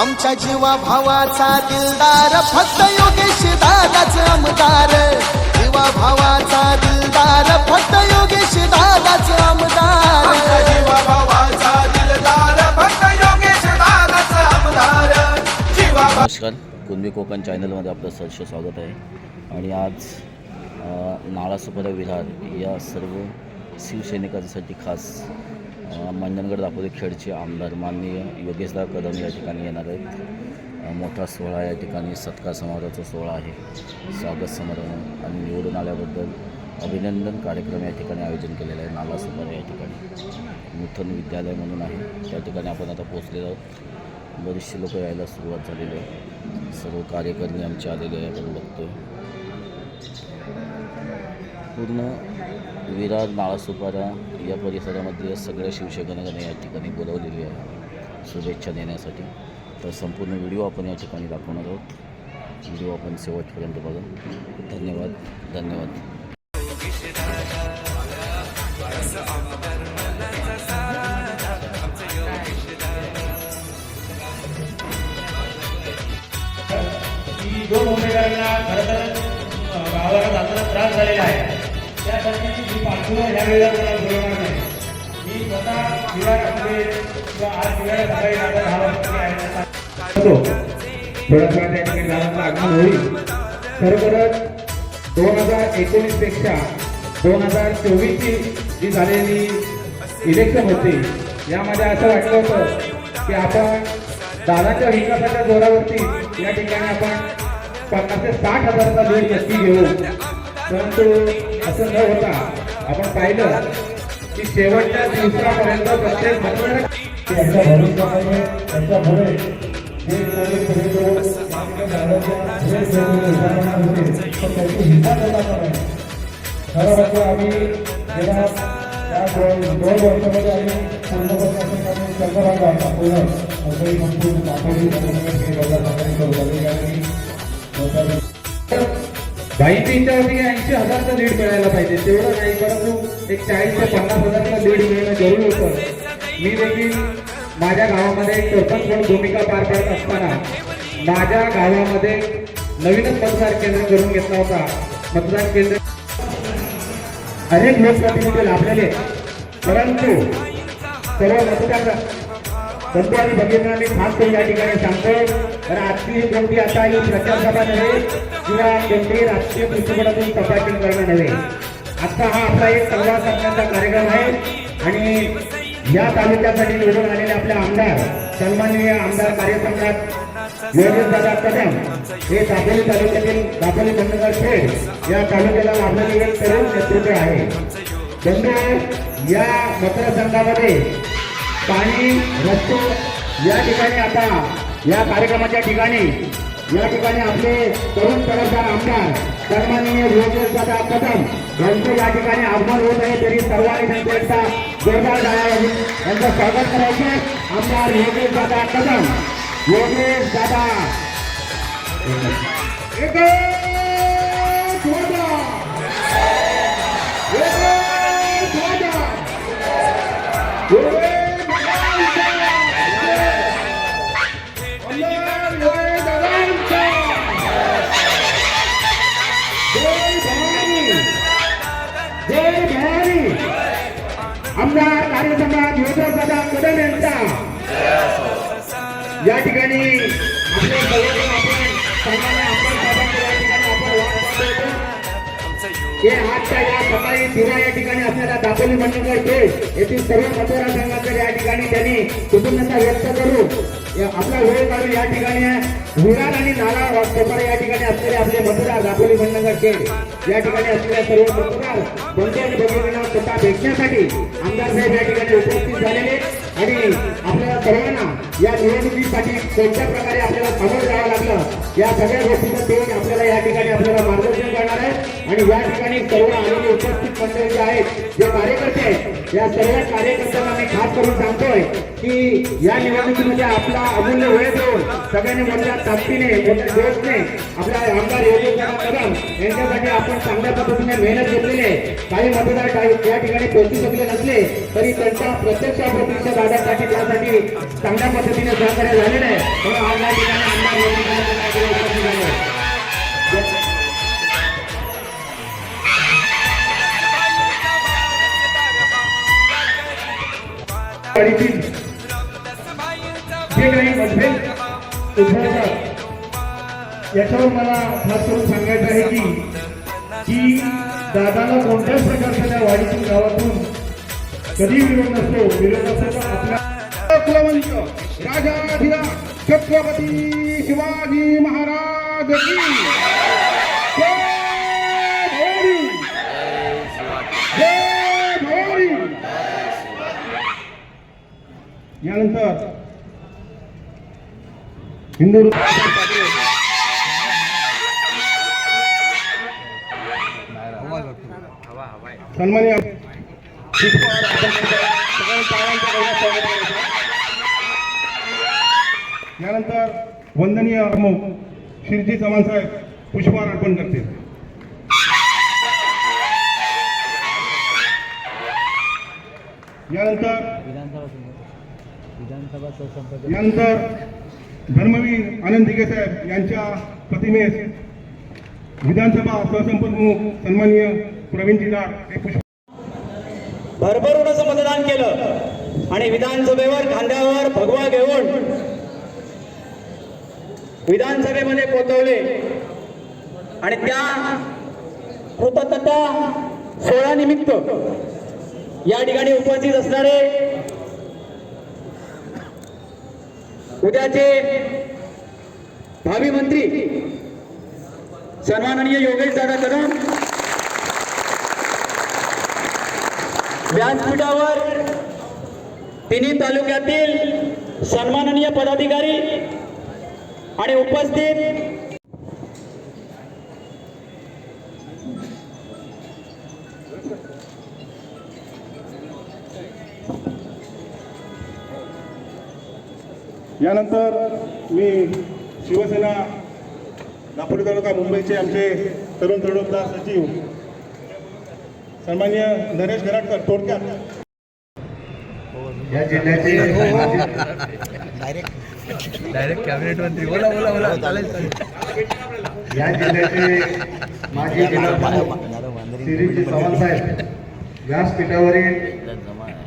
आमच्या जीवा भावाचा दिलदार फक्त योगेश दादाच आमदार. जीवा भावाचा दिलदार फक्त योगेश दादाच आमदार. आमचा जीवा भावाचा दिलदार फक्त योगेश दादाचा आमदार. जीवा भावा नमस्कार. कुणबी कोकण चॅनलमध्ये आपलं सहर्ष स्वागत आहे. आणि आज नाळासुपारा विहार या सर्व शिवसैनिकांसाठी खास मंजनगड दापोली खेडचे आमदार माननीय योगेशदा कदम या ठिकाणी येणार आहेत. मोठा सोहळा या ठिकाणी सत्कार समारोहाचा सोहळा आहे. स्वागत समारंभ आणि निवडून आल्याबद्दल अभिनंदन कार्यक्रम या ठिकाणी आयोजन केलेलं आहे. नालासुपारा या ठिकाणी. नूतन विद्यालय म्हणून आहे. त्या ठिकाणी आपण आता पोचलेलो आहोत. बरेचसे लोक यायला सुरुवात झालेली आहे. सर्व कार्यकर्ते आमचे आलेले आहे आपण बघतोय. पूर्ण विरार नाळासुपारा या परिसरामध्ये सगळ्या शिवसेनेकांना या ठिकाणी बोलवलेली आहे. शुभेच्छा देण्यासाठी. तर संपूर्ण व्हिडिओ आपण या ठिकाणी दाखवणार आहोत. व्हिडिओ आपण शेवटपर्यंत बघा. धन्यवाद. धन्यवाद. दोन उमेदवारांना खरं तर गावाला जाताना त्रास झालेला आहे. त्या जी पाठपुरावा ह्या वेळेला मला बोलवणार नाही. मी स्वतः विराटमध्ये किंवा आज विराट सकाळी आता दहा थोडंफार त्या ठिकाणी गावाचं आगमन होईल. खरोखरच दोन हजार एकोणीसपेक्षा दोन हजार चोवीसची जी झालेली इलेक्शन होती यामध्ये असं वाटलं होतं की आपण दादाच्या विकासाच्या जोरावरती या ठिकाणी आपण पन्नास ते साठ हजाराचा लीड नक्की घेऊ. परंतु असं न होता आपण पाहिलं की शेवटच्या दिवसापर्यंत प्रत्येक मतदार जे हिंसा खरं आम्ही गेल्या त्या दोन वर्षामध्ये आम्ही पूर्ण असंही संपूर्ण ऐंशी हजारचा लीड मिळायला पाहिजे. तेवढं नाही परंतु एक चाळीस ते पन्नास हजारचा लीड मिळणं जरूर होतं. मी देखील माझ्या गावामध्ये एक सरपंच म्हणून भूमिका पार पाडत असताना माझ्या गावामध्ये नवीनच मतदार केंद्र करून घेतला होता. मतदान केंद्र अनेक लोकप्रतिनिधी लाभलेले परंतु सर्व मतदार बंधू आणि भगिनींना मी खास करून या ठिकाणी सांगतो तर आजची कोणती आता ही प्रचार सभा नव्हे किंवा केंद्रीय राजकीय दृष्टिकोनातून तपासणी करणं नव्हे. आजचा हा आपला एक संवाद साधण्याचा कार्यक्रम आहे आणि या तालुक्यासाठी निवडून आलेले आपले आमदार सन्माननीय आमदार कार्यसंघात योगेश झाला कदम. हे दापोली तालुक्यातील दापोली बंडगर खेड या तालुक्याला लाभलेले एक तरुण नेतृत्व आहे. बंधू या मतदारसंघामध्ये पाणी रस्ते या ठिकाणी आता या कार्यक्रमाच्या ठिकाणी या ठिकाणी आपले तरुण तरफदार आमदार सन्माननीय योगेश कदम यांचे या ठिकाणी आगमन होत आहे. तरी सर्वांनी त्यांचा एकदा जोरदार टाळ्या वाजवून यांचं स्वागत करायचे. आमदार योगेश दादा कदम योगेश ठिकाणी आपण या ठिकाणी आपण वाट हे आजच्या या सकाळी दिवा या ठिकाणी दापोली येथील सर्व या ठिकाणी त्यांनी व्यक्त करू आपला वेळ काढून या ठिकाणी विरार आणि नाला या ठिकाणी असलेले आपले मतदार दापोली मंडळ या ठिकाणी असलेल्या सर्व मतदार बंधू आणि स्वतः भेटण्यासाठी आमदार साहेब या ठिकाणी उपस्थित झालेले आणि सर्वांना या निवडणुकीसाठी कोणत्या प्रकारे आपल्याला सामोरं जावं लागलं या सगळ्या गोष्टीचं ते आपल्याला या ठिकाणी आपल्याला मार्गदर्शन करणार आहे. आणि या ठिकाणी सर्व आलेले उपस्थित मंडळी जे आहेत जे कार्यकर्ते आहेत या सर्व कार्यकर्त्यांना मी खास करून सांगतोय की या निवडणुकीमध्ये आपला अमूल्य वेळ देऊन सगळ्यांनी मोठ्या ताकदीने मोठ्या जोशने आपल्या आमदार योगेश कदम यांच्यासाठी आपण चांगल्या पद्धतीने मेहनत घेतलेली आहे. काही मतदार काही या ठिकाणी पोहोचू शकले नसले तरी त्यांच्या प्रत्यक्ष प्रतिक्षा दादासाठी त्यासाठी चांगल्या पद्धतीने सहकार्य झालेलं आहे. म्हणून आज या ठिकाणी आमदार योगेश गाडीतील जे काही मतभेद उद्भवतात याच्यावर मला खास करून सांगायचं आहे की की दादाला कोणत्याच प्रकारच्या त्या वाडीतून गावातून कधी विरोध नसतो विरोध असतो तर आपल्या कुलवंत राजाधिराज छत्रपती शिवाजी महाराज की. यानंतर हिंदू सन्मान्य यानंतर वंदनीय प्रमुख शिरजी चव्हाण साहेब पुष्पहार अर्पण करतील. यानंतर यानंतर धर्मवीर आनंद साहेब यांच्या प्रतिमेस विधानसभा सहसंपर्क सन्माननीय प्रवीणजी लाड हे पुष्प भरभरून असं मतदान केलं आणि विधानसभेवर खांद्यावर भगवा घेऊन विधानसभेमध्ये पोहोचवले आणि त्या कृतज्ञता सोहळा निमित्त या ठिकाणी उपस्थित असणारे उद्याचे भावी मंत्री सन्माननीय योगेश दादा कदम. व्यासपीठावर तिन्ही तालुक्यातील सन्माननीय पदाधिकारी आणि उपस्थित यानंतर मी शिवसेना दापोली तालुका मुंबईचे आमचे तरुण तरुणदार सचिव सन्मान्य नरेश घराटकर थोडक्यात. या जिल्ह्याचे या जिल्ह्याचे माजी श्रीजी चव्हाण साहेब व्यासपीठावरील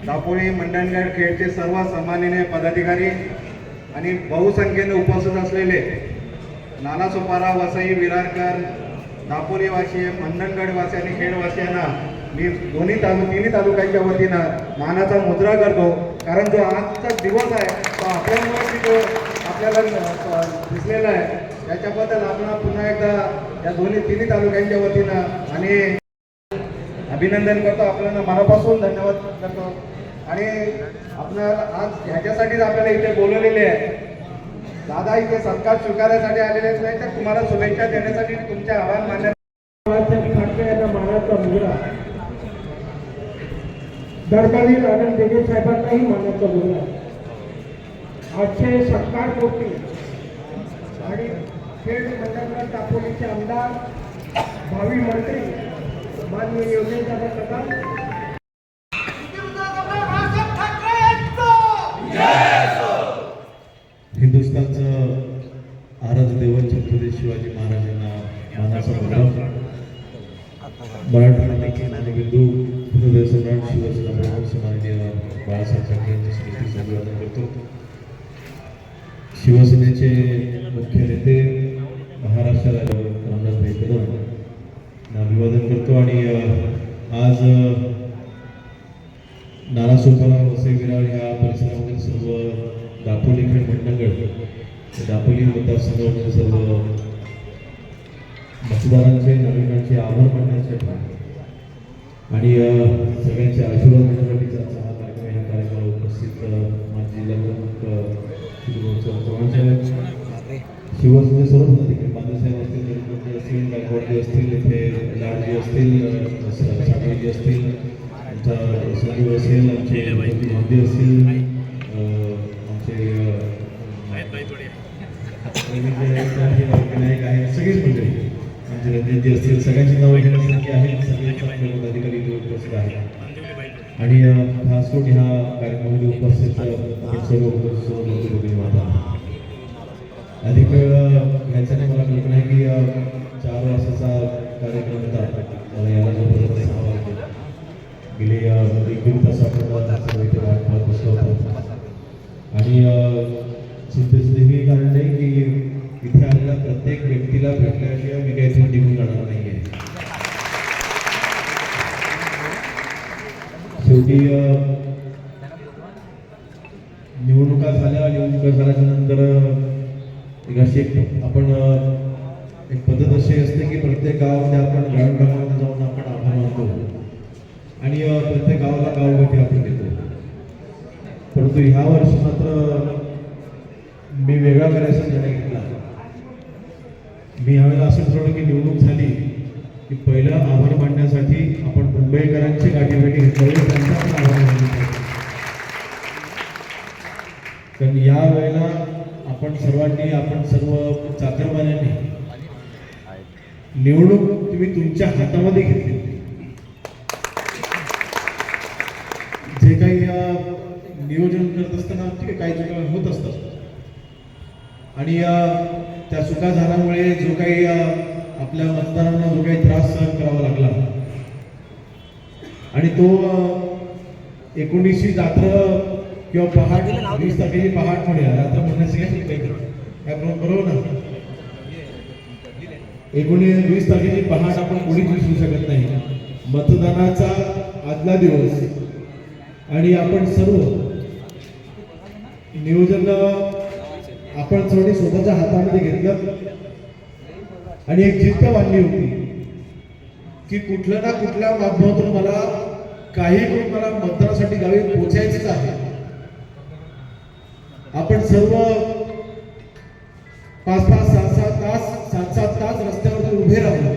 दापोली मंडणगड खेळचे सर्व सन्माननीय पदाधिकारी आणि बहुसंख्येने उपस्थित असलेले नालासोपारा वसई विरारकर दापोलीवासी मंडणगडवासी आणि खेडवासियांना मी दोन्ही तालु तिन्ही तालुक्यांच्या वतीनं मानाचा मुद्रा करतो. कारण जो आजचा दिवस आहे तो आपल्यामुळे जो आपल्याला दिसलेला आहे. त्याच्याबद्दल आपण पुन्हा एकदा या दोन्ही तिन्ही तालुक्यांच्या वतीनं आणि अभिनंदन करतो. आपल्याला मनापासून धन्यवाद करतो. आणि आपल्याला आज ह्याच्यासाठीच आपल्याला इथे बोलवलेले आहे. दादा इथे सत्कार स्वीकारण्यासाठी आलेले नाही तर तुम्हाला शुभेच्छा देण्यासाठी तुमचे आभार मान्य मानाचा दरबारी राजन देगे साहेबांनाही मानाचा मुलगा आजचे सत्कार कोटी आणि खेड मंडळ दापोलीचे आमदार भावी मंत्री माननीय योगेश दादा कदम शिवाजी महाराजांना मानाचा मुद्रा मराठी बिंदू हृदय सम्राट शिवसेना प्रमुख सन्माननीय बाळासाहेब ठाकरे यांच्या स्मृतीचं अभिवादन करतो. शिवसेनेचे मुख्य नेते महाराष्ट्र रामदासभाई कदम यांना अभिवादन करतो आणि आज नाना नारासोपारा वसई विरार ह्या परिसरामधील सर्व दापोली खेड मंडळगड दापोली मतदारसंघामधील सर्व मतदारांचे नागरिकांचे आभार मानण्यासाठी आणि अ, सगळ्यांचे आशीर्वाद घेण्यासाठीचा आजचा हा कार्यक्रम. ह्या कार्यक्रमाला उपस्थित माजी चव्हाण साहेब शिवसेने सर्व पदाधिकारी बांधवसाहेब असतील निरुपजी असतील गायकवाडजी असतील इथे लाडजी असतील सागरजी असतील आमचा संजीव असेल आमचे भांबे असतील आमचे संजय जी असतील सगळ्यांची नावं इकडे संख्या सगळ्यांच्या सगळे पदाधिकारी इथे उपस्थित आहेत. आणि खासकोट ह्या कार्यक्रमामध्ये उपस्थित सर्व अधिक याच्याने मला कल्पना आहे की चार वर्षाचा कार्यक्रम होता. मला याला जोपर्यंत सहा वाजले. गेले एक दोन तासापर्यंत इथे वाट पाहत बसलो होतो. आणि सिद्धेश देखील कारण नाही की इथे आलेल्या प्रत्येक व्यक्तीला भेटल्याशिवाय मी काही इथून निघून जाणार नाही आहे शेवटी निवडणुका झाल्या निवडणुका झाल्याच्यानंतर अशी एक आपण एक पद्धत अशी असते की प्रत्येक गावामध्ये आपण ग्रामीण भागामध्ये जाऊन आपण आभार मानतो. आणि प्रत्येक गावाला गावगाठी आपण देतो. परंतु ह्या वर्षी मात्र मी वेगळा करायचा निर्णय घेतला. मी यावेळेला असं ठरवलं की निवडणूक झाली की पहिलं आभार मानण्यासाठी आपण मुंबईकरांची गाठीभेटी घेतली. त्यांचा पण आभार मानले कारण या वेळेला आपण सर्वांनी आपण सर्व चाकरमान्यांनी निवडणूक तुम्ही तुमच्या हातामध्ये घेतली. जे काही या नियोजन करत असताना ठीक आहे काही चुका होत असतात. आणि या त्या चुका झाल्यामुळे जो काही आपल्या मतदारांना जो काही त्रास सहन करावा लागला. आणि तो एकोणीसशे रात्र किंवा पहाट वीस तारखेची पहाट म्हणूया रात्र म्हणण्याचं काय बरोबर ना? एकोणीस वीस तारखेची पहाट आपण कोणीच विसरू शकत नाही. मतदानाचा आदला दिवस. आणि आपण सर्व नियोजन आपण थोडी स्वतःच्या हातामध्ये घेतलं. आणि एक जिद्द बांधली होती की कुठल्या ना कुठल्या माध्यमातून मला काही करून मला मतदानासाठी गावी पोचायचेच आहे. आपण सर्व पाच पाच सात सात तास सात सात तास रस्त्यावरती उभे राहू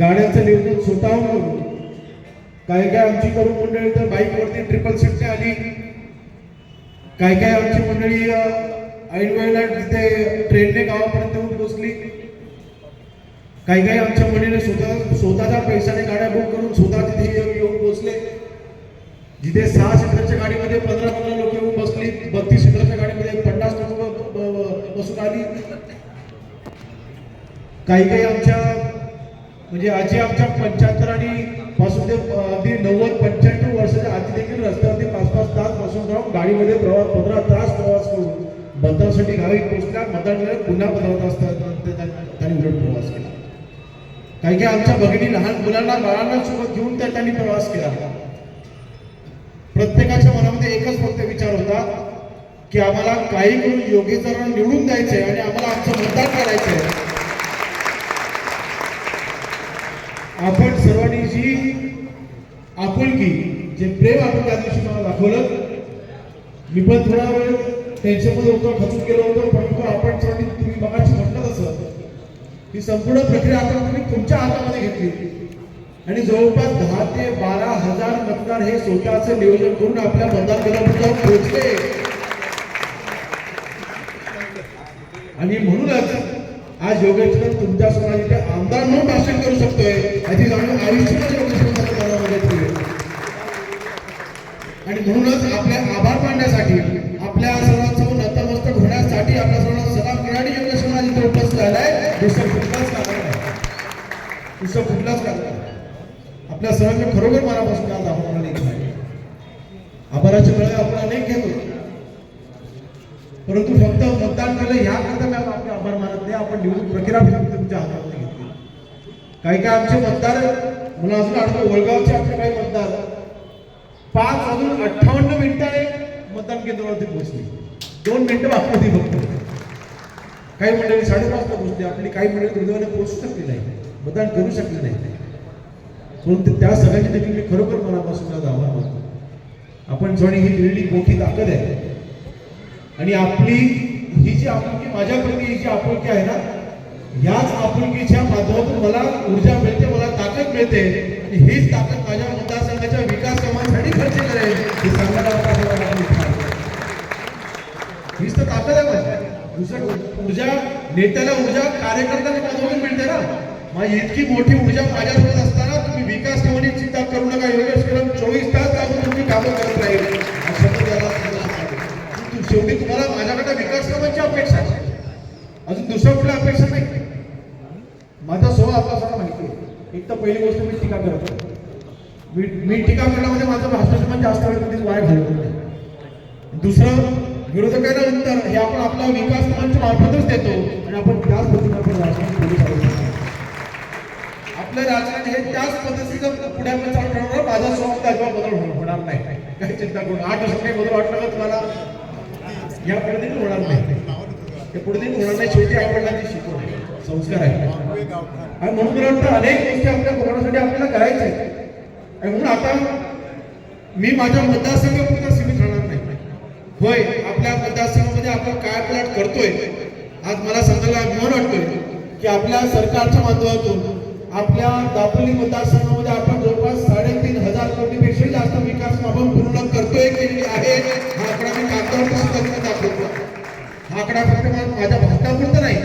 गाड्यांचं नियोजन स्वतःहून काही काय आमची करून मंडळी तर बाईकवरती ट्रिपल सीटने आली. काय काय आमची मंडळी अ, ऐन वेळेला तिथे ट्रेनने गावापर्यंत येऊन पोहोचली. काही काही आमच्या मंडळीने स्वतः स्वतःच्या पैशाने गाड्या बुक करून स्वतः तिथे येऊन पोहोचले. जिथे सहा सीटरच्या गाडीमध्ये पंधरा पंधरा लोक येऊन बसली बत्तीस सीटरच्या गाडीमध्ये पन्नास लोक बसून आली. काही काही आमच्या म्हणजे आजी आमच्या पंच्याहत्तर आणि पासून ते अगदी नव्वद पंच्याण्णव तास बसून राहून गाडीमध्ये प्रवास पंधरा तास प्रवास करून मतदानासाठी गावी पोहोचल्या मतदार पुन्हा पंधरा असतात. त्यांनी उलट प्रवास केला. काही काही आमच्या भगिनी लहान मुलांना बाळांना सोबत घेऊन त्या त्यांनी प्रवास केला. प्रत्येकाच्या मनामध्ये एकच फक्त विचार होता की आम्हाला काही करून योगेश्वरांना निवडून द्यायचंय आणि आम्हाला आमचं मतदान करायचंय. आपण सर्वांनी जी आपुलकी जे प्रेम आपण त्या दिवशी मला दाखवलं मी पण थोडा वेळ टेन्शनमध्ये होतो खचून गेलो होतो परंतु आपण सर्वांनी तुम्ही मगाशी म्हटलं तसं ही संपूर्ण प्रक्रिया आपण तुम्ही तुमच्या हातामध्ये घेतली. आणि जवळपास दहा ते बारा हजार मतदार हे स्वतःचं नियोजन करून आपल्या मतदान केंद्रावर पोहोचले. आणि म्हणूनच आज योगेश्वर तुमच्यासमोर इथे आमदार म्हणून भाषण करू शकतोय. याची जाणून आयुष्य योगेश्वर मनामध्ये ठेवेल. आणि म्हणूनच आपल्या आभार मानण्यासाठी आपल्या सर्वांसमोर नतमस्तक होण्यासाठी आपल्या सर्वांना सलाम योग्य समाज इथे उपस्थित झालाय. दुसरं कुठलाच कारण नाही. दुसरं कुठलाच कारण आपल्या सर्वांना खरोखर मनापासून आज आभार मानले आहे आभाराचे वेळ आपण अनेक घेतो. परंतु फक्त मतदान केलं ह्या करता मी आपले आभार मानत नाही. आपण निवडणूक प्रक्रिया फक्त तुमच्या हातामध्ये घेतली. काही काही आमचे मतदार मला अजून आठवतो वळगावचे आपले काही मतदार पाच वाजून अठ्ठावन्न मिनिटाने मतदान केंद्रावरती पोहोचली. दोन मिनिटं वापरती फक्त. काही मंडळी साडेपाचला पोहोचली. आपली काही मंडळी दुर्दैवाने पोहोचू शकली नाही. मतदान करू शकले नाही. परंतु त्या सगळ्याची देखील मी खरोखर मनापासून आज आभार मानतो. आपण जोडी ही दिलेली मोठी ताकद आहे. आणि आपली ही जी आपुलकी माझ्याप्रती ही जी आपुलकी आहे ना याच आपुलकीच्या माध्यमातून मला ऊर्जा मिळते मला ताकद मिळते. आणि हीच ताकद माझ्या मतदारसंघाच्या विकास कामासाठी खर्च करेल हे सांगायला आता तर ताकद आहे दुसरं ऊर्जा नेत्याला ऊर्जा कार्यकर्त्याला माझ्याकडून मिळते ना माझी इतकी मोठी ऊर्जा माझ्यासोबत असताना तुम्ही विकास कामांची चिंता करू नका योगेश कदम चोवीस तास लागून तुम्ही कामं करत राहील हा शेवटी तुम्हाला माझ्याकडे विकास कामांची अपेक्षा आहे अजून दुसरं कुठल्या अपेक्षा नाही माझा स्वभाव आपला सर्व माहिती आहे. एक तर पहिली गोष्ट मी टीका करत. मी मी टीका करण्यामध्ये म्हणजे माझं भाषण पण जास्त वेळ कधीच वाया घालवत नाही. दुसरं विरोधकांना उत्तर हे आपण आपला विकास मंच मार्फतच देतो आणि आपण त्याच पद्धतीने आपण राजकारण पुढे चालू आपलं राजकारण हे त्याच पद्धतीचं पुढे आपण चालू ठरवणार माझा स्वभाव अजिबात बदल होणार नाही. काही चिंता करून आठ वर्ष काही बदल वाटलं का तुम्हाला. या पुढे देखील होणार नाही. ते पुढे देखील होणार नाही. शेवटी आपण वडिलांनी शिकवण संस्कार आहे. आणि म्हणून मला वाटतं अनेक गोष्टी आपल्या कोरोनासाठी आपल्याला करायच्या आहेत. म्हणून आता मी माझ्या मतदारसंघापुरता सीमित राहणार नाही. होय आपल्या मतदारसंघामध्ये आपण काय प्लॅट करतोय. आज मला सांगायला अभिमान वाटतोय की आपल्या सरकारच्या माध्यमातून आपल्या दापोली मतदारसंघामध्ये आपण जवळपास साडेतीन हजार कोटीपेक्षा जास्त विकास आपण पूर्ण करतोय केलेली आहे हा आकडा मी कागदावरती सुद्धा दाखवतो. हा आकडा फक्त माझ्या भारतापुरता नाही.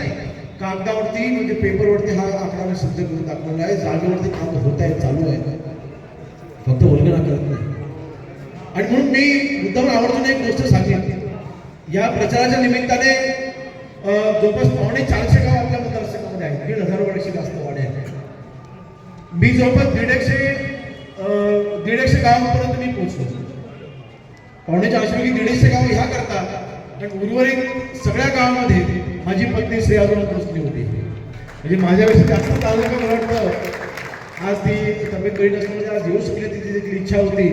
कागदावरती म्हणजे पेपरवरती हा आकडा मी सिद्ध करून दाखवला आहे. जागेवरती काम होत आहे चालू आहे. फक्त वल्गना करत नाही. आणि म्हणून मी मुद्दाम आवर्जून एक गोष्ट सांगेन. या प्रचाराच्या निमित्ताने जवळपास पावणे चारशे गाव आपल्या मतदारसंघामध्ये आहेत. दीड हजार वर्षी जास्त वाडे आहेत. मी जवळपास दीड एकशे दीड एकशे गावापर्यंत मी पोहोचलो. पावणे चारशे दीडशे गाव ह्या करता आणि उर्वरित सगळ्या गावामध्ये माझी पत्नी श्री अजून पोहोचली होती. म्हणजे माझ्यापेक्षा जास्त तालुका मला वाटतं आज ती तब्येत गरीब असल्यामुळे आज येऊ शकली देखील इच्छा होती.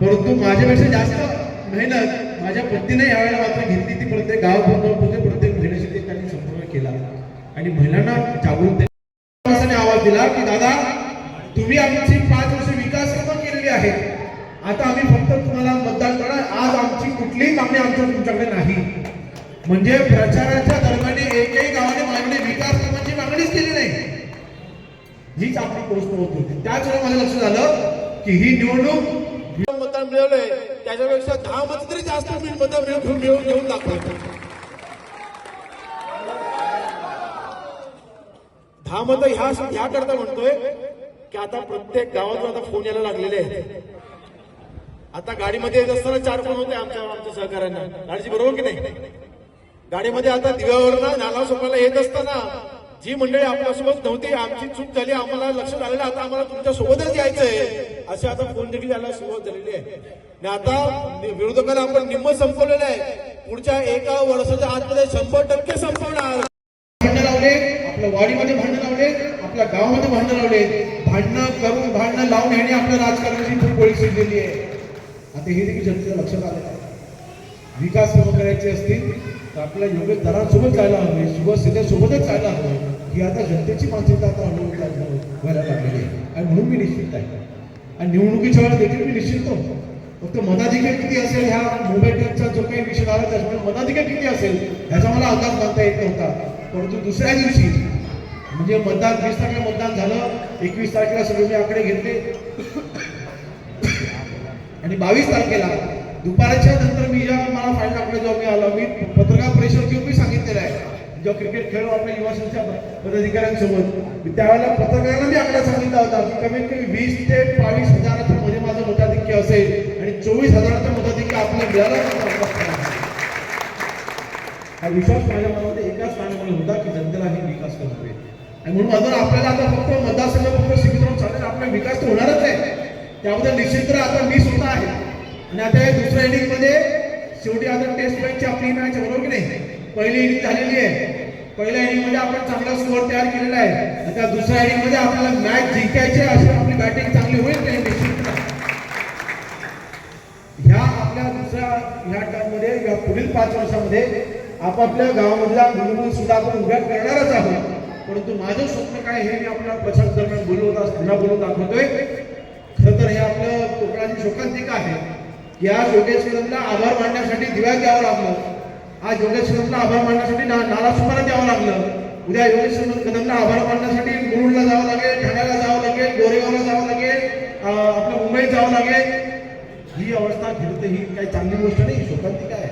परंतु माझ्यापेक्षा जास्त मेहनत माझ्या पत्नीने यावेळेला मात्र घेतली ती. प्रत्येक गाव होते प्रत्येक महिन्याशी ते त्यांनी संपर्क केला. आणि महिलांना जागृत आवाज दिला की दादा तुम्ही आमची पाच वर्ष विकास कामं केलेली आहेत. आता आम्ही फक्त तुम्हाला मतदान करा आज आमची कुठलीही मागणी आमच्या तुमच्याकडे नाही. म्हणजे प्रचाराच्या दरम्यान एकही गावाने मागणी विकास कामांची मागणीच केली नाही. हीच आपली गोष्ट होत होती. त्याच वेळेला माझ्या लक्ष झालं की ही निवडणूक मतदान मिळवलंय. त्याच्यापेक्षा दहा मत तरी जास्त मी मतदान मिळवून मिळवून घेऊन दाखवतो दहा मत ह्या ह्या करता म्हणतोय की आता प्रत्येक गावातून आता फोन यायला लागलेले आहेत. आता गाडीमध्ये येत असताना चार फोन होते आमच्या आमच्या सहकाऱ्यांना. गाडीची बरोबर की नाही? गाडीमध्ये आता दिव्यावर ना नाला सोपायला येत असताना जी मंडळी आपल्यासोबत नव्हती आमची चूक झाली आम्हाला लक्षात आलेलं आता आम्हाला तुमच्या सोबतच यायचंय. असे आता फोन देखील यायला सुरुवात झालेली आहे. आणि आता विरोधकांना आपण निम्म संपवलेलं आहे. पुढच्या एका वर्षाच्या आतमध्ये शंभर टक्के संपवणार. भांडण लावले आपल्या वाडीमध्ये भांडण लावले आपल्या गावामध्ये भांडणं लावले. भांडणं करून भांडणं लावून याने आपल्या राजकारणाची खूप गोळी आहे. आता हे देखील जनतेच्या लक्षात आलं विकास कामं करायचे असतील तर आपल्या योग्य दरांसोबत जायला हवे शिवसेनेसोबतच जायला हवं ही आता जनतेची मानसिकता आता अनुभव व्हायला लागलेली आहे. आणि म्हणून मी निश्चित आहे. आणि निवडणुकीच्या वेळेला देखील मी निश्चित होतो. फक्त मताधिकार किती असेल ह्या मुंबईकरचा जो काही विषय आला त्याच्यामुळे मनाधिकार किती असेल ह्याचा मला अंदाज बांधता येत नव्हता. परंतु दुसऱ्या दिवशी म्हणजे मतदान वीस तारखेला मतदान झालं एकवीस तारखेला सगळे मी आकडे घेतले. आणि बावीस तारखेला दुपारच्या नंतर मी जेव्हा मला फाईल टाकलं जेव्हा मी आलो मी पत्रकार परिषद घेऊन मी सांगितलेलं आहे. जेव्हा क्रिकेट खेळलो आपल्या युवा पदाधिकाऱ्यांसोबत. त्यावेळेला पत्रकारांना मी आकडा सांगितला होता की कमीत कमी वीस ते बावीस हजाराच्या मध्ये माझं मताधिक्य असेल आणि चोवीस हजाराचं मताधिक्य आपल्याला मिळालं हा विश्वास माझ्या मनामध्ये एकाच कारणामुळे होता की जनतेला हे विकास करतोय आणि म्हणून अजून आपल्याला आता फक्त मतदारसंघ फक्त सीमित राहून चालेल. आपला विकास तर होणारच आहे. त्याबद्दल निश्चित तर आता मी सुद्धा आहे. आणि आता या दुसऱ्या इनिंगमध्ये शेवटी आता टेस्ट मॅचची आपली मॅच बरोबर की नाही? पहिली इनिंग झालेली आहे. पहिल्या इनिंगमध्ये आपण चांगला स्कोअर तयार केलेला आहे. आता दुसऱ्या इनिंगमध्ये आपल्याला मॅच जिंकायची आहे, अशी आपली बॅटिंग चांगली होईल नाही ह्या आपल्या दुसऱ्या ह्या टर्ममध्ये या पुढील पाच वर्षामध्ये आपापल्या गावामधल्या मुली सुद्धा आपण उभ्या करणारच आहोत. परंतु माझं स्वप्न काय हे मी आपल्या प्रचार दरम्यान बोलवत पुन्हा बोलून दाखवतोय. खरं तर हे आपलं कोकणाची शोकांतिका आहे. की आज योगेश आभार मानण्यासाठी दिव्यात द्यावं लागलं. आज योगेश आभार मानण्यासाठी ना नालासोपारा द्यावं लागलं. उद्या योगेश्वर कदमला आभार मानण्यासाठी मुरुडला जावं लागेल ठाण्याला जावं लागेल गोरेगावला जावं लागेल आपलं मुंबईत जावं लागेल. ही अवस्था फिरते ही काही चांगली गोष्ट नाही शोकांतिका काय?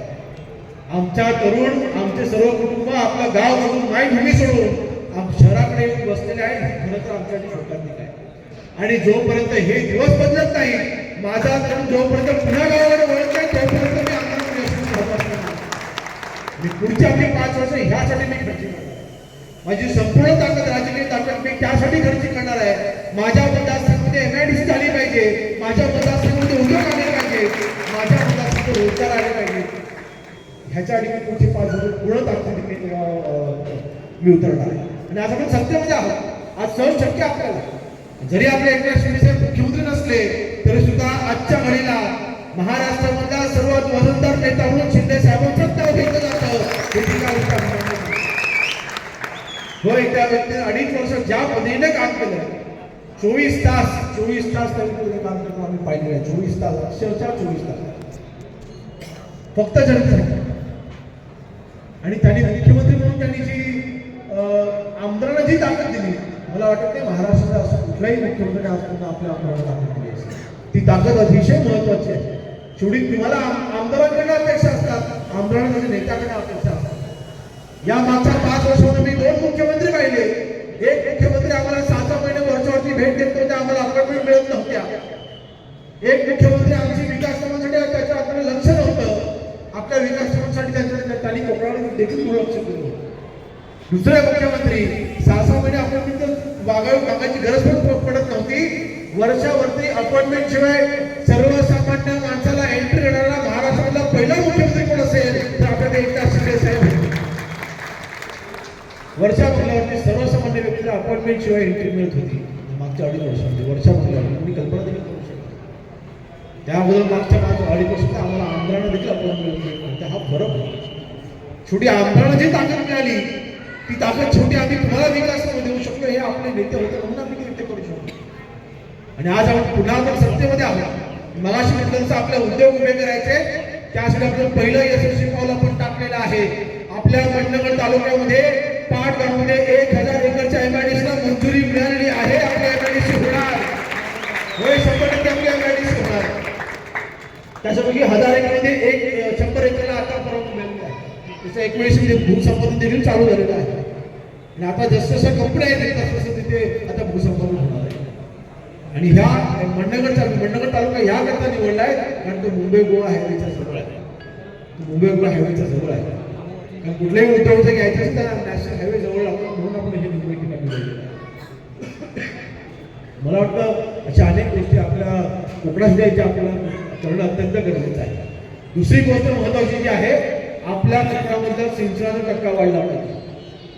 आमच्या तरुण आमचे सर्व कुटुंब आपलं गाव सोडून मायभूमी सोडून आम शहराकडे येऊन बसलेले आहेत. खरं तर आमच्यासाठी शोकांतिका काय? आणि जोपर्यंत हे दिवस बदलत नाही माझा तरुण जोपर्यंत पुन्हा गावाकडे वळत नाही तोपर्यंत मी आंदोलन यशस्वी होत पुढची आपली पाच वर्ष ह्यासाठी मी खर्ची करणार. माझी संपूर्ण ताकद राजकीय ताकद मी त्यासाठी खर्ची करणार आहे. माझ्या मतदारसंघामध्ये एमआयडीसी झाली पाहिजे. माझ्या मतदारसंघामध्ये उद्योग आले पाहिजे. माझ्या मतदारसंघात रोजगार आले पाहिजे. ह्याच्या ठिकाणी मी पुढचे पाच वर्ष पूर्ण ताकदीने मी मी उतरणार आहे. आणि आज आपण सत्तेमध्ये आहोत. आज सहज शक्य आपल्याला जरी आपले एकनाथ शिंदे साहेब मुख्यमंत्री नसले तरी सुद्धा आजच्या घडीला महाराष्ट्रामधला सर्वात वजनदार नेता म्हणून शिंदे साहेबांचं नाव घेतलं जातं. हे होय त्या व्यक्तीने अडीच वर्ष ज्या पद्धतीने काम केलं चोवीस तास चोवीस तास त्यांनी पुढे काम करणं आम्ही पाहिलेलं आहे. चोवीस तास अक्षरशः चोवीस तास. फक्त जनतेसाठी आणि त्यांनी मुख्यमंत्री म्हणून त्यांनी जी आमदारांना जी ताकद दिली मला वाटत नाही महाराष्ट्राचा असं कुठलाही मुख्यमंत्री आजपर्यंत आपल्या आमदारांना ताकद दिली असेल. ती ताकद अतिशय महत्वाची आहे. शेवटी तुम्हाला आमदारांकडे अपेक्षा असतात आमदारांकडे नेत्याकडे अपेक्षा असतात. या मागच्या पाच वर्षामध्ये मी दोन मुख्यमंत्री पाहिले. एक मुख्यमंत्री आम्हाला सहा सहा महिने वरच्यावरती भेट देत होते आम्हाला अपॉइंटमेंट मिळत नव्हत्या. एक मुख्यमंत्री आमची विकास कामासाठी त्याच्या आपल्याला लक्ष नव्हतं. आपल्या विकास कामासाठी त्यांच्या त्यांनी कोकणावर देखील दुर्लक्ष केलं होतं. दुसरे मुख्यमंत्री सहा सहा महिने आपल्या वागावी वागायची गरज पण पडत नव्हती. वर्षावरती अपॉइंटमेंट शिवाय सर्वसामान्य माणसाला एंट्री देणारा महाराष्ट्रातला पहिला मुख्यमंत्री कोण असेल? तर आपल्याकडे एकनाथ शिंदे साहेब वर्षा महिन्यावरती सर्वसामान्य व्यक्तीला अपॉइंटमेंट शिवाय एंट्री मिळत होती. मागच्या अडीच वर्षामध्ये वर्षा महिन्यावरती तुम्ही कल्पना देखील करू शकता. त्या अगोदर मागच्या पाच अडीच वर्षात आम्हाला आमदारांना देखील अपॉइंटमेंट मिळत हा फरक होता. छोटी आमदारांना जी ताकद मिळाली ती ताकद छोटी आम्ही तुम्हाला विकासामध्ये देऊ शकलो हे आपले नेते होते म्हणून आम्ही ते व्यक्त करू शकतो आणि आज आपण पुन्हा आपण सत्तेमध्ये आहोत. मगाशी म्हटलं आपले उद्योग उभे करायचे त्यासाठी आपलं पहिलं यशस्वी पाऊल आपण टाकलेलं आहे. आपल्या मंडणगड तालुक्यामध्ये पाट गावामध्ये एक हजार एकरच्या एमआयडीसीला मंजुरी मिळालेली आहे. आपल्या एमआयडीसी होणार. होय शंभर टक्के आपली एमआयडीसी होणार. त्याच्यापैकी हजार एकरमध्ये एक शंभर एकरला आता परवानगी मिळालेली आहे. त्याचं मध्ये म्हणजे भूसंपादन देखील चालू झालेलं आहे. आणि आता जसजशा कंपन्या येतील तसं तिथे आता भूसंपादन होणार. आणि ह्या मंडणगड मंडणगड तालुका ह्या करता निवडलाय कारण तो मुंबई गोवा हायवेच्या जवळ आहे. तो मुंबई गोवा हायवेच्या जवळ आहे. कारण कुठल्याही उद्योग जर घ्यायचं असेल नॅशनल हायवे जवळ लागतो म्हणून आपण हे मुंबई ठिकाणी मला वाटतं अशा अनेक गोष्टी आपल्या कोकणात द्यायच्या आपल्याला करणं अत्यंत गरजेचं आहे. दुसरी गोष्ट महत्वाची जी आहे आपल्या कोकणामधला सिंचनाचा टक्का वाढला पाहिजे.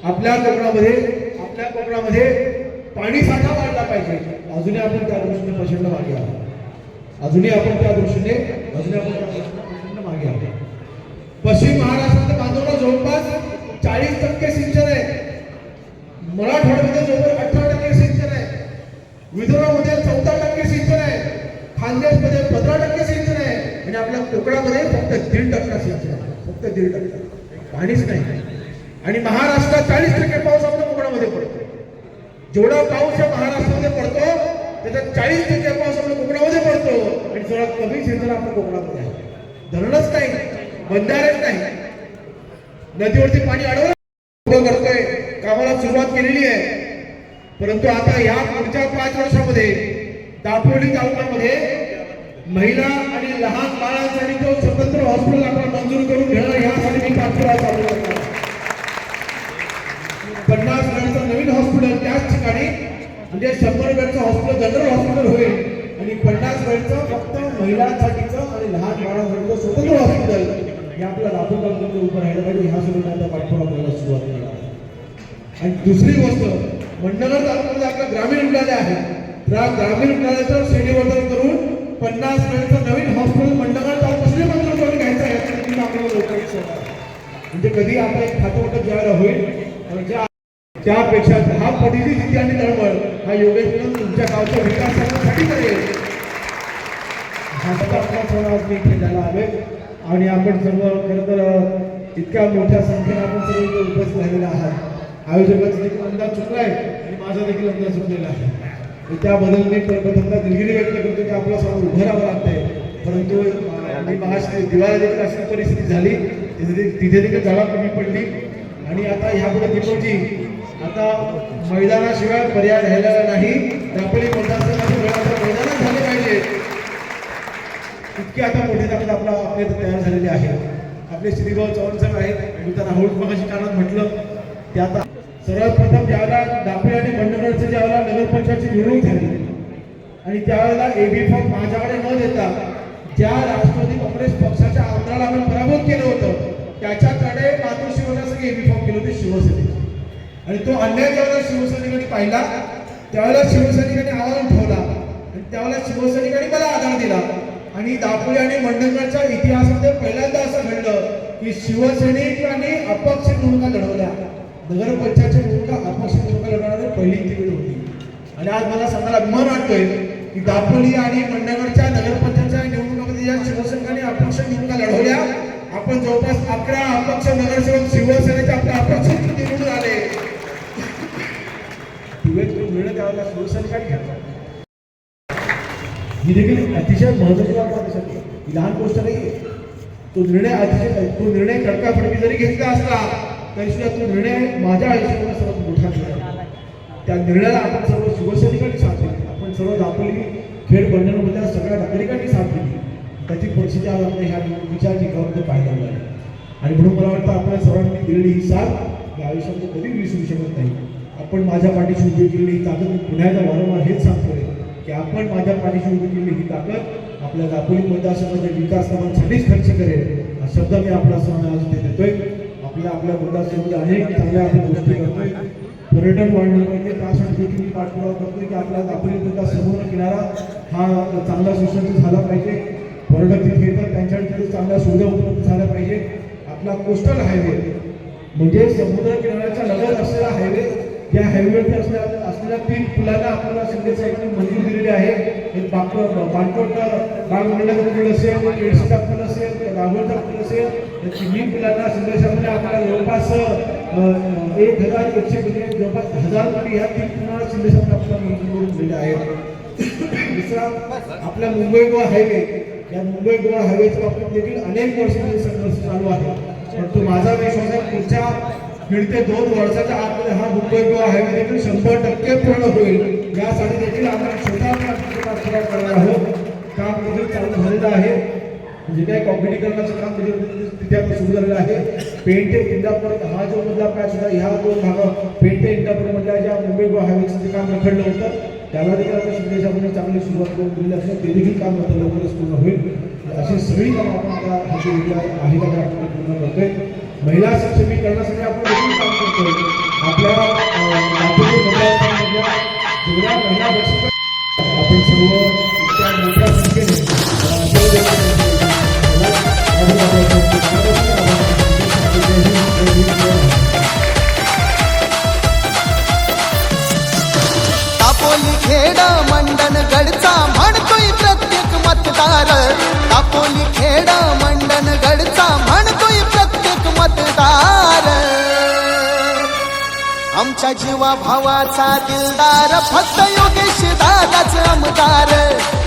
आपल्या कोकणामध्ये आपल्या कोकणामध्ये पाणी साठा वाढला पाहिजे. अजूनही आपण त्या दृष्टीने प्रचंड मागे आहोत. अजूनही आपण त्या दृष्टीने अजूनही आपण त्या दृष्टीने प्रचंड मागे आहोत. पश्चिम महाराष्ट्रात बांधवला जवळपास चाळीस टक्के सिंचन आहे. मराठवाड्यामध्ये जवळपास अठरा टक्के सिंचन आहे. विदर्भामध्ये चौदा टक्के सिंचन आहे. खानदेशमध्ये पंधरा टक्के सिंचन आहे. आणि आपल्या कोकणामध्ये फक्त दीड टक्का सिंचन आहे. फक्त दीड टक्का. पाणीच नाही. आणि महाराष्ट्रात चाळीस टक्के पाऊस आपल्या कोकणामध्ये पडतो. जेवढा पाऊस या महाराष्ट्रामध्ये पडतो त्याच्यात चाळीस टक्के पाऊस आपल्या कोकणामध्ये पडतो. आणि सर्वात कमी क्षेत्र आपल्या कोकणामध्ये आहे. धरणच नाही बंधारेच नाही. नदीवरती पाणी अडवलं करतोय. कामाला सुरुवात केलेली आहे. परंतु आता या पुढच्या पाच वर्षामध्ये दापोली तालुक्यामध्ये महिला आणि लहान बाळांसाठी जो स्वतंत्र हॉस्पिटल आपण मंजूर करून घेणार यासाठी मी पाठपुरावा चालू करणार पन्नास बेडचं नवीन हॉस्पिटल त्याच ठिकाणी म्हणजे शंभर बेडचं हॉस्पिटल जनरल हॉस्पिटल होईल. आणि पन्नास बेडचं फक्त महिलांसाठीचं आणि लहान बाळांसाठीचं स्वतंत्र हॉस्पिटल हे आपल्या लातूर उभं राहिलं पाहिजे. ह्या सुद्धा आता करायला सुरुवात करणार आणि दुसरी गोष्ट मंडणगड तालुक्यामध्ये आपलं ग्रामीण रुग्णालय आहे. त्या ग्रामीण रुग्णालयाचं श्रेणीवर्धन करून पन्नास बेडचं नवीन हॉस्पिटल मंडळ तालुक्यामध्ये मंजूर घ्यायचं आहे. आपल्याला लोकांची म्हणजे कधी आपलं एक खातं वाटप ज्यावेळेला होईल म्हणजे त्यापेक्षा दहा पटीची जिथे आणि तळमळ हा योगेश कदम तुमच्या गावच्या विकासासाठी करेल हा आज मी इथे झाला हवे आणि आपण सर्व खरं तर इतक्या मोठ्या संख्येने आपण सर्व इथे उपस्थित झालेला आहात. आयोजकाचा देखील अंदाज चुकला आहे आणि माझा देखील अंदाज चुकलेला आहे. त्याबद्दल मी प्रथमता दिलगिरी व्यक्त करतो की आपलं समोर उभं राहावं लागतंय. परंतु आणि मी दिवाळी देखील अशी परिस्थिती झाली. तिथे तिथे देखील जागा कमी पडली. आणि आता ह्यापुढे दीपोजी आता मैदानाशिवाय पर्याय राहिलेला नाही. दापोली मतदारसंघाचे मैदानच झाले पाहिजे. इतके आता मोठे दाखल आपला आपले तयार झालेले आहे आपले श्रीभाऊ चव्हाण साहेब आहेत. मी त्यांना राहुल मगाशी कानात म्हटलं ते आता सर्वात प्रथम ज्यावेळेला दापोली आणि मंडळाचं ज्यावेळेला नगरपंचायतची निवडणूक झाली आणि त्यावेळेला एबी फॉर्म माझ्याकडे न देता ज्या राष्ट्रवादी काँग्रेस पक्षाच्या आमदाराला आपण पराभूत केलं होतं त्याच्याकडे मातोश्रीवरनं फॉर्म केलं होते शिवसेनेचे. आणि तो अन्याय ज्यावेळेला शिवसैनिकांनी पाहिला. त्यावेळेला शिवसैनिकांनी आवाज उठवला आणि त्यावेळेला शिवसैनिकांनी मला आधार दिला. आणि दापोली आणि मंडणगडच्या इतिहासामध्ये पहिल्यांदा असं घडलं की शिवसैनिकांनी अपक्ष निवडणुका लढवल्या. नगरपंचायतच्या निवडणुका अपक्ष निवडणुका लढवणारी पहिली ती वेळ होती. आणि आज मला सांगायला अभिमान वाटतोय की दापोली आणि मंडणगडच्या नगरपंचायतच्या निवडणुकीमध्ये या शिवसैनिकांनी अपक्ष निवडणुका लढवल्या. आपण जवळपास अकरा अपक्ष नगरसेवक शिवसेने आपले अपक्ष निवडून आले दिवेत निर्णय द्यावा शिवसैनिकांनी घेतला ही देखील अतिशय महत्वाची बाब आहे. ही लहान गोष्ट नाही तो निर्णय अतिशय तो निर्णय तडकाफडकी जरी घेतला असला तरी सुद्धा तो निर्णय माझ्या आयुष्यामध्ये सर्वात मोठा निर्णय त्या निर्णयाला आपण सर्व शिवसैनिकांनी साथ दिली. आपण सर्व दापोली खेड बंधनमधल्या सगळ्या नागरिकांनी साथ दिली. त्याची परिस्थिती आज आपल्या ह्या निवडणुकीच्या निकालामध्ये पाहायला मिळाली. आणि म्हणून मला वाटतं आपल्या सर्वांनी दिलेली ही साथ या आयुष्यामध्ये कधी विसरू शकत नाही. आपण माझ्या पाठीशी उभी केलेली ही ताकद मी पुन्हा एकदा वारंवार हेच सांगतोय की आपण माझ्या पाठीशी उभी केलेली ही ताकद आपल्या दापोली मतदारसंघाच्या विकास कामांसाठीच खर्च करेल. हा शब्द मी आपल्या सण आज इथे देतोय. आपल्या आपल्या मतदारसंघामध्ये अनेक चांगल्या आपण गोष्टी करतोय. पर्यटन वाढलं पाहिजे त्यासाठी देखील मी पाठपुरावा करतोय की आपला दापोली मतदार समुद्र किनारा हा चांगला सुसज्ज झाला पाहिजे. पर्यटक तिथे येतात त्यांच्यासाठी चांगल्या सुविधा उपलब्ध झाल्या पाहिजे. आपला कोस्टल हायवे म्हणजे समुद्र किनाऱ्याच्या लगत असलेला हायवे या हायवेवरती असल्या असलेल्या तीन पुलांना आपल्याला शिंदे साहेबांनी मंजूर दिलेली आहे. एक बाकड बाणकोट बाळमंडळाचा पूल असेल केळशीचा पूल असेल राहुलचा पूल असेल या तिन्ही पुलांना शिंदे साहेबांनी आपल्याला जवळपास एक हजार एकशे म्हणजे जवळपास हजार कोटी ह्या तीन पुलांना शिंदे साहेबांनी आपल्याला मंजूर करून दिलेले आहेत दुसरा आपल्या मुंबई गोवा हायवे या मुंबई गोवा हायवेच्या बाबतीत देखील अनेक वर्षांचे संघर्ष चालू आहे. परंतु माझा विश्वास आहे पुढच्या दीड ते दोन वर्षाच्या आतमध्ये हा मुंबई गोवा हायवे देखील शंभर टक्के पूर्ण होईल. यासाठी देखील आपण स्वतः पाठपुरावा करणार आहोत. काम देखील चालू झालेलं आहे. म्हणजे जे काही कॉम्पिटिकरणाचं काम तिथे आता सुरू झालेलं आहे. पेण ते इंदापूर हा जो मधला पॅच होता ह्या दोन भाग पेण ते इंदापूर मधल्या ज्या मुंबई गोवा हायवेचं जे काम रखडलं होतं त्याला देखील आता शिंदे चांगली सुरुवात करून दिली असते ते देखील काम आता लवकरच पूर्ण होईल. अशी सगळी कामं आपण आता हाती घेतली आहे आहे आपण पूर्ण करतोय. महिला सक्षमीकरणासाठी आपण देखील काम करतोय. आपल्या जेवढ्या महिला बचत आपण सर्व इतक्या मोठ्या संख्येने अं, अशा वेळेला म्हणतोय प्रत्येक मतदार. तापोली खेड मंडन गड आमच्या जीवा भावाचा दिलदार फक्त योगेश दादाच आमदार.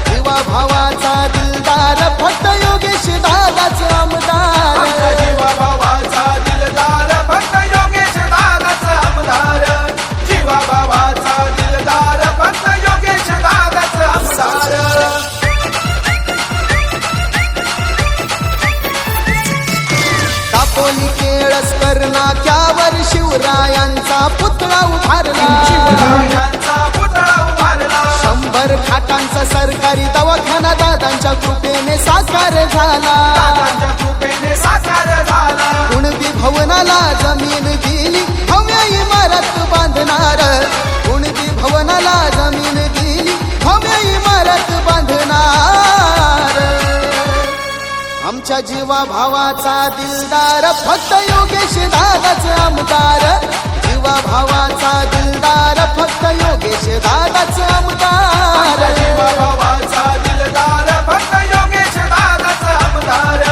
जीवा भावाचा दिलदार फक्त योगेश दादाच आमदार. जीवा भावाचा दिलदार फक्त योगेश दादाच आमदार. जीवा भावाचा दिलदार फक्त योगेश दादाच आमदार. दापोली केळसकर नाक्यावर शिवरायांचा पुतळा उभारला शिवरायांचा पुतळा उभारला. शंभर खाटांचा सरकारी दवाखाना दादांच्या कृपेने साकार झाला. कुणबी भवनाला जमीन दिली भव्य इमारत बांधणार. कुणबी भवनाला जमीन दिली भव्य इमारत बांधणार. आमच्या जीवा भावाचा दिलदार फक्त योगेश दादाच आमदार. जीवा भावाचा दिलदार फक्त योगेश दादाच आमदार आमच्या जीवा भावाचा दिलदार फक्त योगेश दादाच आमदार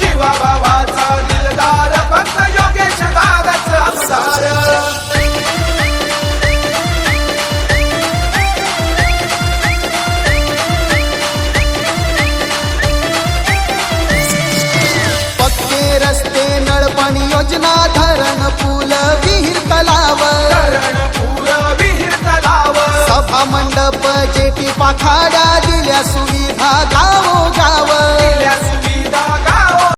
जीवा भावाचा दिलदार फक्त योगेश दादाच आमदार पक्के रस्ते नळपाणी योजना धरण पूल विहीर तलाव धरण विहीर तलाव सभा मंडप जेटी पाखाड्या दिल्या सुविधा गावोगाव. दिल्या